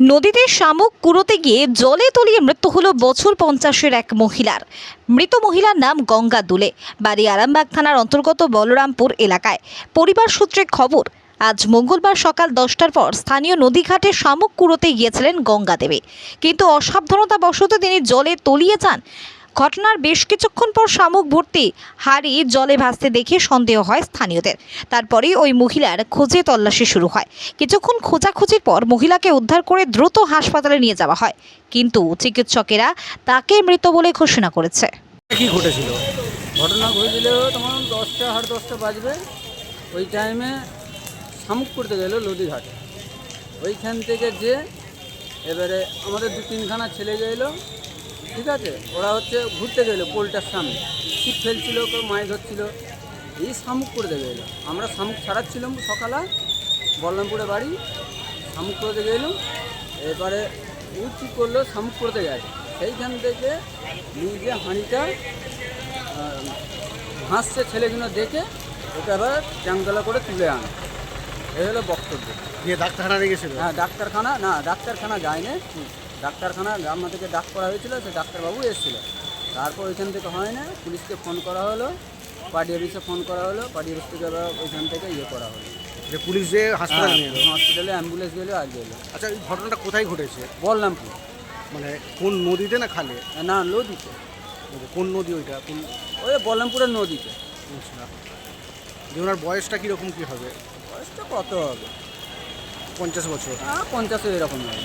নদীতে শামুক কুড়োতে গিয়ে জলে তলিয়ে মৃত্যু হলো বছর পঞ্চাশের এক মহিলার। মৃত মহিলার নাম গঙ্গা দুলে। বাড়ি আরামবাগ থানার অন্তর্গত বলরামপুর এলাকায়। পরিবার সূত্রে খবর, আজ মঙ্গলবার সকাল দশটার পর স্থানীয় নদীঘাটে শামুক কুড়োতে গিয়েছিলেন গঙ্গা দেবী কিন্তু অসাবধানতাবশত তিনি জলে তলিয়ে যান। ঘটনার বেশ কিছুক্ষণ পর শামুক ভর্তি হাড়ি জলে ভাসতে দেখে সন্দেহ হয় স্থানীয়দের। তারপরেই ওই মহিলার খোঁজে তল্লাশি শুরু হয়। কিছুক্ষণ খোঁজাখুঁজির পর মহিলাকে উদ্ধার করে দ্রুত হাসপাতালে নিয়ে যাওয়া হয়। কিন্তু চিকিৎসকেরা তাকে মৃত বলে ঘোষণা করেছে। কি ঘটেছিল? ঘটনা ঘটেছিল দশটা, সাড়ে দশটা বাজবে। ওই টাইমে শামুক করতে গেল নদীঘাটে ওইখান থেকে যে এবারে আমাদের দু তিনখানা ছেলে গেল ঠিক আছে? ওরা হচ্ছে ঘুরতে গেলো পোলটার সামনে। ছিপ ফেলছিল কেউ মাছ ধরছিল। এই শামুক করতে গেলো আমরা শামুক ছাড়াচ্ছিলাম সকালে বলরামপুরে বাড়ি শামুক করতে গেলাম এবারে ও কী করল? শামুক করতে গেছে সেইখান থেকে নিজে হাঁড়িটা হাসছে ছেলেগুলো দেখে ওকে আবার চাংতলা করে তুলে আনে। এই হলো বক্তব্য। দিয়ে ডাক্তারখানা নিয়ে গেছিল? হ্যাঁ ডাক্তারখানা না ডাক্তারখানা যায়নি। ডাক্তারখানা গ্রাম থেকে ডাক করা হয়েছিল সে ডাক্তারবাবু এসেছিল। তারপর ওইখান থেকে হয় না পুলিশকে ফোন করা হলো পার্টি অফিসে ফোন করা হলো পার্টি অফিস থেকে ওইখান থেকে ইয়ে করা হলো। যে পুলিশ যে হাসপাতালে হসপিটালে অ্যাম্বুলেন্স গেলো আর গেলো। আচ্ছা এই ঘটনাটা কোথায় ঘটেছে? বললাম কি মানে কোন নদীতে না খালে? না নদীতে। মানে কোন নদী ওইটা? কোন ওই বলরামপুরের নদীতে। আচ্ছা। যে ওনার বয়সটা কীরকম কী হবে? বয়সটা কত হবে? পঞ্চাশ বছর। হ্যাঁ পঞ্চাশে এরকম হবে।